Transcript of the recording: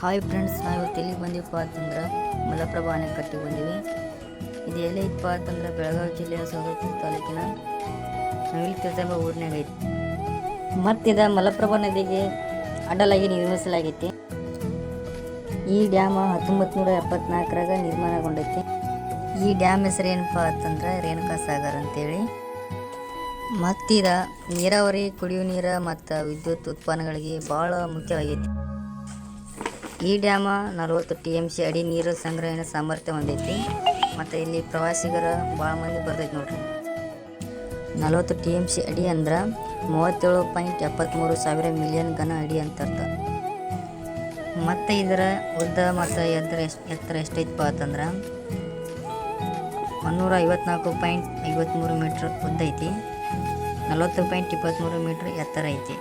Hi friends ನಾವು ಎಲ್ಲಿಗೆ ಬಂದೀವಪ್ಪ ಅಂತಂದ್ರೆ ಮಲಪ್ರಭಾ ಅಣೆಕಟ್ಟಿಗೆ ಬಂದೀವಿ. ಇದು ಎಲ್ಲಿ ಇತ್ತಪ್ಪ ಅಂತಂದ್ರೆ ಬೆಳಗಾವಿ ಜಿಲ್ಲೆಯ ಸೌದತ್ತಿ ತಾಲೂಕಿನ ನವಿಲ್ ತೀರ್ಥ ಎಂಬ ಊರಿನಾಗ ಐತಿ. ಮತ್ತಿದ ಮಲಪ್ರಭಾ ನದಿಗೆ ಅಡ್ಡಲಾಗಿ ನಿರ್ಮಿಸಲಾಗೈತಿ. ಈ ಡ್ಯಾಮ್ ಹತ್ತೊಂಬತ್ತು ನೂರ ಎಪ್ಪತ್ನಾಲ್ಕರಾಗ ನಿರ್ಮಾಣಗೊಂಡೈತಿ. ಈ ಡ್ಯಾಮ್ ಹೆಸರು ಏನಪ್ಪ ಅಂತಂದ್ರೆ ರೇಣುಕಾ ಸಾಗರ್ ಅಂತೇಳಿ. ಮತ್ತಿದ ನೀರಾವರಿ, ಕುಡಿಯುವ ನೀರು ಮತ್ತು ವಿದ್ಯುತ್ ಉತ್ಪನ್ನಗಳಿಗೆ ಭಾಳ ಮುಖ್ಯವಾಗೈತಿ. ಈ ಡ್ಯಾಮ ನಲವತ್ತು ಟಿ ಎಂ ಸಿ ಅಡಿ ನೀರು ಸಂಗ್ರಹಣೆ ಸಾಮರ್ಥ್ಯ ಹೊಂದೈತಿ. ಮತ್ತು ಇಲ್ಲಿ ಪ್ರವಾಸಿಗರ ಭಾಳ ಮಂದಿ ಬರ್ತೈತಿ ನೋಡ್ರಿ. ನಲವತ್ತು ಟಿ ಎಂ ಸಿ ಅಡಿ ಅಂದ್ರೆ ಮೂವತ್ತೇಳು ಪಾಯಿಂಟ್ ಎಪ್ಪತ್ತ್ಮೂರು ಸಾವಿರ ಮಿಲಿಯನ್ ಘನ ಅಡಿ ಅಂತ ಅರ್ಥ. ಮತ್ತು ಇದರ ಉದ್ದ ಮತ್ತು ಎತ್ತರ ಎಷ್ಟು ಎತ್ತರ ಎಷ್ಟೈತಪ್ಪ ಅಂತಂದ್ರೆ ಮುನ್ನೂರ ಐವತ್ನಾಲ್ಕು ಪಾಯಿಂಟ್ ಐವತ್ತ್ಮೂರು ಮೀಟ್ರ್ ಉದ್ದ ಐತಿ. ನಲವತ್ತು ಪಾಯಿಂಟ್ ಇಪ್ಪತ್ತ್ಮೂರು ಮೀಟ್ರ್ ಎತ್ತರ ಐತಿ.